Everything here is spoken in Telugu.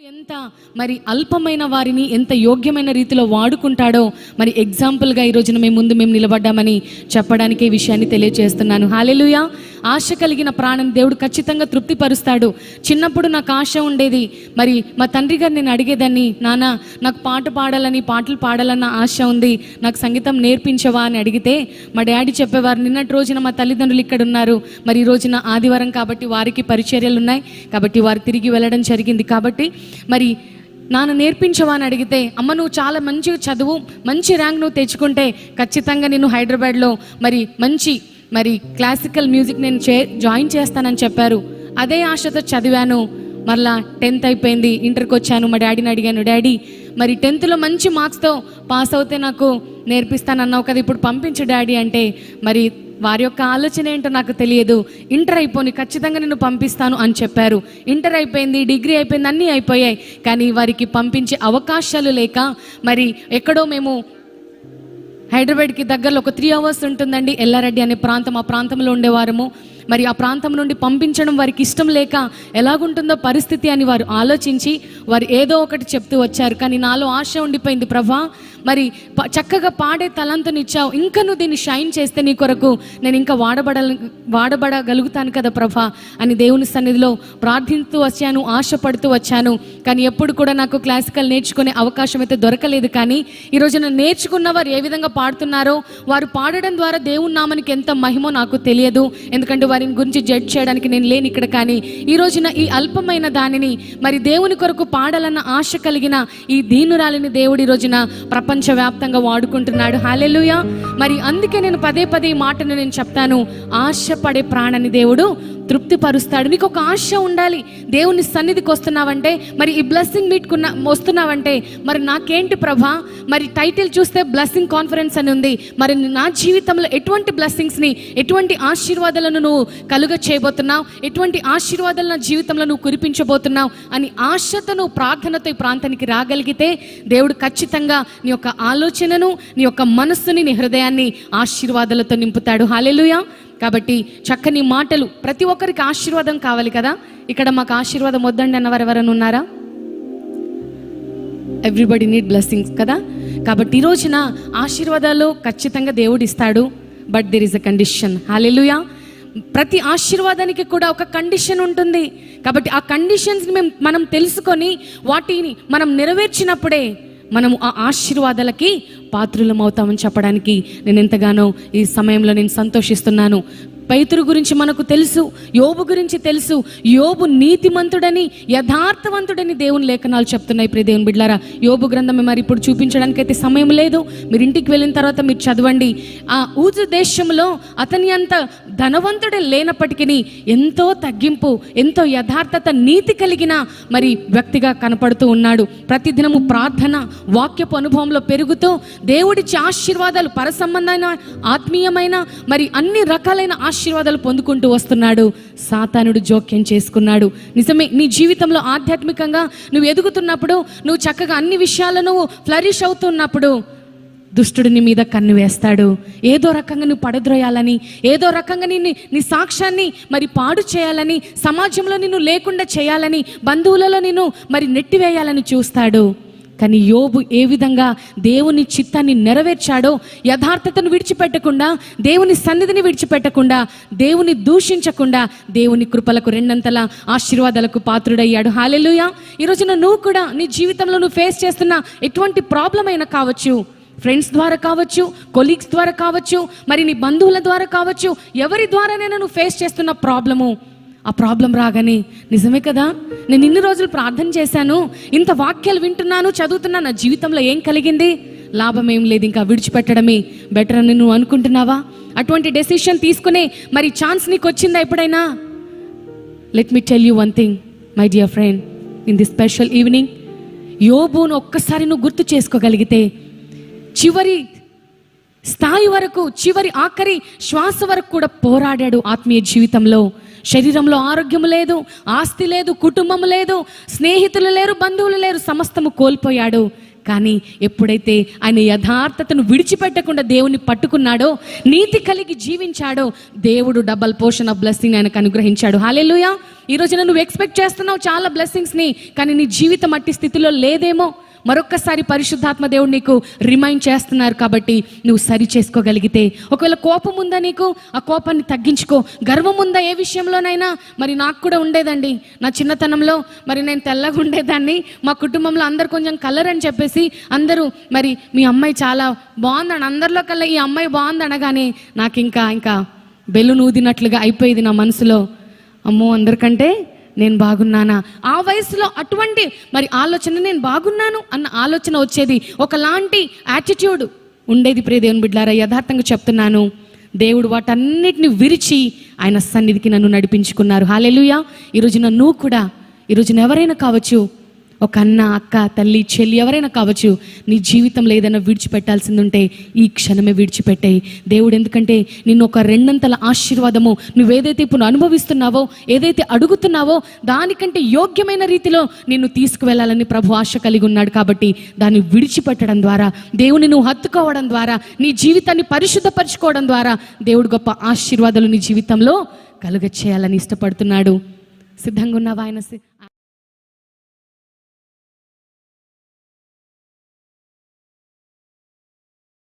ఎంత మరి అల్పమైన వారిని ఎంత యోగ్యమైన రీతిలో వాడుకుంటాడో మరి ఎగ్జాంపుల్గా ఈ రోజున మేము ముందు మేము నిలబడ్డామని చెప్పడానికి ఈ విషయాన్ని తెలియజేస్తున్నాను హాలెలుయా ఆశ కలిగిన ప్రాణం దేవుడు ఖచ్చితంగా తృప్తిపరుస్తాడు. చిన్నప్పుడు నాకు ఆశ ఉండేది. మరి మా తండ్రి గారు నేను అడిగేదాన్ని నాన్న నాకు పాట పాడాలని పాటలు పాడాలన్న ఆశ ఉంది. నాకు సంగీతం నేర్పించవా? అని అడిగితే మా డాడీ చెప్పేవారు నిన్నటి రోజున మా తల్లిదండ్రులు ఇక్కడ ఉన్నారు. మరి ఈ రోజున ఆదివారం కాబట్టి వారికి పరిచర్యలు ఉన్నాయి. కాబట్టి వారు తిరిగి వెళ్ళడం జరిగింది కాబట్టి మరి నాన్న నేర్పించవా? అని అడిగితే అమ్మ నువ్వు చాలా మంచిగా చదువు మంచి ర్యాంక్ నువ్వు తెచ్చుకుంటే ఖచ్చితంగా నేను హైదరాబాద్లో మరి మంచి మరి క్లాసికల్ మ్యూజిక్ నేను చే జాయిన్ చేస్తానని చెప్పారు. అదే ఆశతో చదివాను. మరలా టెన్త్ అయిపోయింది. ఇంటర్కి వచ్చాను. మా డాడీని అడిగాను డాడీ మరి టెన్త్లో మంచి మార్క్స్తో పాస్ అవుతే నాకు నేర్పిస్తానన్నావు కదా ఇప్పుడు పంపించు డాడీ అంటే మరి వారి యొక్క ఆలోచన ఏంటో నాకు తెలియదు. ఇంటర్ అయిపోయి ఖచ్చితంగా నేను పంపిస్తాను అని చెప్పారు. ఇంటర్ అయిపోయింది డిగ్రీ అయిపోయింది అన్నీ అయిపోయాయి. కానీ వారికి పంపించే అవకాశాలు లేక మరి ఎక్కడో మేము హైదరాబాద్కి దగ్గరలో ఒక త్రీ అవర్స్ ఉంటుందండి ఎల్లారెడ్డి అనే ప్రాంతం. ఆ ప్రాంతంలో ఉండేవారము. మరి ఆ ప్రాంతం నుండి పంపించడం వారికి ఇష్టం లేక ఎలాగుంటుందో పరిస్థితి అని వారు ఆలోచించి వారు ఏదో ఒకటి చెప్తూ వచ్చారు. కానీ నాలో ఆశ ఉండిపోయింది ప్రభా. మరి ప- చక్కగా పాడే తలంతనిచ్చావు. ఇంకా నువ్వు దీన్ని షైన్ చేస్తే నీ కొరకు నేను ఇంకా వాడబడ వాడబడగలుగుతాను కదా ప్రభా అని దేవుని సన్నిధిలో ప్రార్థిస్తూ వచ్చాను ఆశపడుతూ వచ్చాను. కానీ ఎప్పుడు కూడా నాకు క్లాసికల్ నేర్చుకునే అవకాశం అయితే దొరకలేదు. కానీ ఈ రోజున నేర్చుకున్న వారు ఏ విధంగా పాడుతున్నారో వారు పాడడం ద్వారా దేవుని నామనికి ఎంత మహిమో నాకు తెలియదు. ఎందుకంటే వారిని గురించి జడ్జ్ చేయడానికి నేను లేని ఇక్కడ కానీ ఈ రోజున ఈ అల్పమైన దానిని మరి దేవుని కొరకు పాడాలన్న ఆశ కలిగిన ఈ దీనురాలిని దేవుడి రోజున ప్రపంచవ్యాప్తంగా వాడుకుంటున్నాడు. హాలెలుయా మరి అందుకే నేను పదే పదే మాటను నేను చెప్తాను. ఆశపడే ప్రాణని దేవుడు తృప్తిపరుస్తాడు. నీకు ఒక ఆశ ఉండాలి. దేవుని సన్నిధికి వస్తున్నావంటే మరి ఈ బ్లెస్సింగ్ మీట్కున్న వస్తున్నావంటే మరి నాకేంటి ప్రభా? మరి టైటిల్ చూస్తే బ్లెస్సింగ్ కాన్ఫరెన్స్ అని ఉంది. మరి నా జీవితంలో ఎటువంటి బ్లెస్సింగ్స్ని ఎటువంటి ఆశీర్వాదాలను నువ్వు కలుగ చేయబోతున్నావు? ఎటువంటి ఆశీర్వాదాలు నా జీవితంలో నువ్వు కురిపించబోతున్నావు? అని ఆశతో నువ్వు ప్రార్థనతో ఈ ప్రాంతానికి రాగలిగితే దేవుడు ఖచ్చితంగా నీ యొక్క ఆలోచనను నీ యొక్క మనస్సుని నీ హృదయాన్ని ఆశీర్వాదాలతో నింపుతాడు. హాలెలుయా కాబట్టి చక్కని మాటలు. ప్రతి ఒక్కరికి ఆశీర్వాదం కావాలి కదా? ఇక్కడ మాకు ఆశీర్వాదం వద్దండి అన్నవారు ఎవరైనా ఉన్నారా? ఎవ్రీబడి నీడ్ బ్లెస్సింగ్స్ కదా? కాబట్టి ఈ రోజున ఆశీర్వాదాలు ఖచ్చితంగా దేవుడు ఇస్తాడు. But there is a condition hallelujah ప్రతి ఆశీర్వాదానికి కూడా ఒక కండిషన్ ఉంటుంది. కాబట్టి ఆ కండిషన్స్ని మేము మనం తెలుసుకొని వాటిని మనం నెరవేర్చినప్పుడే మనము ఆ ఆశీర్వాదాలకి పాత్రులం అవుతామని చెప్పడానికి నేను ఎంతగానో ఈ సమయంలో నేను సంతోషిస్తున్నాను. పైతురు గురించి మనకు తెలుసు యోబు గురించి తెలుసు. యోబు నీతిమంతుడని యథార్థవంతుడని దేవుని లేఖనాలు చెప్తున్నాయి ప్రియ దేవుని బిడ్లారా. యోబు గ్రంథం మరి ఇప్పుడు చూపించడానికి అయితే సమయం లేదు. మీరు ఇంటికి వెళ్ళిన తర్వాత మీరు చదవండి. ఆ ఊజు దేశంలో అతని అంత ధనవంతుడే లేనప్పటికీ ఎంతో తగ్గింపు ఎంతో యథార్థత నీతి కలిగిన మరి వ్యక్తిగా కనపడుతూ ఉన్నాడు. ప్రతిదినము ప్రార్థన వాక్యపు అనుభవంలో పెరుగుతూ దేవుడిచ్చే ఆశీర్వాదాలు పరసంబంధమైన ఆత్మీయమైన మరి అన్ని రకాలైన ఆశ ఆశీర్వాదాలు పొందుకుంటూ వస్తున్నాడు. సాతానుడు జోక్యం చేసుకున్నాడు. నిజమే నీ జీవితంలో ఆధ్యాత్మికంగా నువ్వు ఎదుగుతున్నప్పుడు నువ్వు చక్కగా అన్ని విషయాలను ఫ్లరిష్ అవుతున్నప్పుడు దుష్టుడు నీ మీద కన్ను వేస్తాడు. ఏదో రకంగా నువ్వు పడద్రోయాలని ఏదో రకంగా నిన్ను నీ సాక్ష్యాన్ని మరి పాడు చేయాలని సమాజంలో నిన్ను లేకుండా చేయాలని బంధువులలో నిన్ను మరి నెట్టివేయాలని చూస్తాడు. కానీ యోబు ఏ విధంగా దేవుని చిత్తాన్ని నెరవేర్చాడో యథార్థతను విడిచిపెట్టకుండా దేవుని సన్నిధిని విడిచిపెట్టకుండా దేవుని దూషించకుండా దేవుని కృపలకు రెండంతల ఆశీర్వాదాలకు పాత్రుడయ్యాడు. హాలెలుయా ఈ రోజున నువ్వు కూడా నీ జీవితంలో నువ్వు ఫేస్ చేస్తున్న ఎటువంటి ప్రాబ్లం అయినా కావచ్చు ఫ్రెండ్స్ ద్వారా కావచ్చు కొలీగ్స్ ద్వారా కావచ్చు మరి నీ బంధువుల ద్వారా కావచ్చు ఎవరి ద్వారానైనా నువ్వు ఫేస్ చేస్తున్న ప్రాబ్లము ఆ ప్రాబ్లం రాగానే నిజమే కదా? నేను ఇన్ని రోజులు ప్రార్థన చేశాను ఇంత వాక్యాలు వింటున్నాను చదువుతున్నా నా జీవితంలో ఏం కలిగింది? లాభం ఏం లేదు ఇంకా విడిచిపెట్టడమే. బెటర్ అని నువ్వు అనుకుంటున్నావా? అటువంటి డెసిషన్ తీసుకునే మరి ఛాన్స్ నీకు వచ్చిందా ఎప్పుడైనా? Let me tell you one thing my dear friend in the special evening యోబును ఒక్కసారి నువ్వు గుర్తు చేసుకోగలిగితే చివరి స్థాయి వరకు చివరి ఆఖరి శ్వాస వరకు కూడా పోరాడాడు ఆత్మీయ జీవితంలో. శరీరంలో ఆరోగ్యం లేదు ఆస్తి లేదు కుటుంబం లేదు స్నేహితులు లేరు బంధువులు లేరు సమస్తము కోల్పోయాడు. కానీ ఎప్పుడైతే ఆయన యథార్థతను విడిచిపెట్టకుండా దేవుని పట్టుకున్నాడో నీతి కలిగి జీవించాడో దేవుడు డబల్ పోర్షన్ ఆఫ్ బ్లెస్సింగ్ ఆయనకు అనుగ్రహించాడు. హాలేలుయా ఈ నువ్వు ఎక్స్పెక్ట్ చేస్తున్నావు చాలా బ్లెస్సింగ్స్ని కానీ నీ జీవితం అట్టి స్థితిలో లేదేమో. మరొక్కసారి పరిశుద్ధాత్మ దేవుడు నీకు రిమైండ్ చేస్తున్నారు కాబట్టి నువ్వు సరి చేసుకోగలిగితే. ఒకవేళ కోపం ఉందా నీకు? ఆ కోపాన్ని తగ్గించుకో. గర్వం ఉందా ఏ విషయంలోనైనా? మరి నాకు కూడా ఉండేదండి. నా చిన్నతనంలో మరి నేను తెల్లగా ఉండేదాన్ని. మా కుటుంబంలో అందరు కొంచెం కలర్ అని చెప్పేసి అందరూ మరి మీ అమ్మాయి చాలా బాగుందని అందరిలో కల్లా ఈ అమ్మాయి బాగుంది అనగానే నాకు ఇంకా ఇంకా బెలూన్ ఊదినట్లుగా అయిపోయేది నా మనసులో. అమ్మో అందరికంటే నేను బాగున్నానా? ఆ వయసులో అటువంటి మరి ఆలోచన నేను బాగున్నాను అన్న ఆలోచన వచ్చేది. ఒకలాంటి యాటిట్యూడ్ ఉండేది ప్రియ దేవుని బిడ్డారా యథార్థంగా చెప్తున్నాను. దేవుడు వాటన్నిటిని విరిచి ఆయన సన్నిధికి నన్ను నడిపించుకున్నారు. హాలెలుయా ఈరోజున నువ్వు కూడా ఈరోజున ఎవరైనా కావచ్చు ఒక అన్న అక్క తల్లి చెల్లి ఎవరైనా కావచ్చు నీ జీవితంలో ఏదైనా విడిచిపెట్టాల్సింది ఉంటే ఈ క్షణమే విడిచిపెట్టాయి. దేవుడు ఎందుకంటే నిన్ను ఒక రెండంతల ఆశీర్వాదము నువ్వేదైతే ఇప్పుడు అనుభవిస్తున్నావో ఏదైతే అడుగుతున్నావో దానికంటే యోగ్యమైన రీతిలో నిన్ను తీసుకువెళ్ళాలని ప్రభు ఆశ కలిగి ఉన్నాడు కాబట్టి దాన్ని విడిచిపెట్టడం ద్వారా దేవుని నువ్వు హత్తుకోవడం ద్వారా నీ జీవితాన్ని పరిశుద్ధపరచుకోవడం ద్వారా దేవుడు గొప్ప ఆశీర్వాదాలు నీ జీవితంలో కలుగ చేయాలని ఇష్టపడుతున్నాడు. సిద్ధంగా ఉన్నావా ఆయన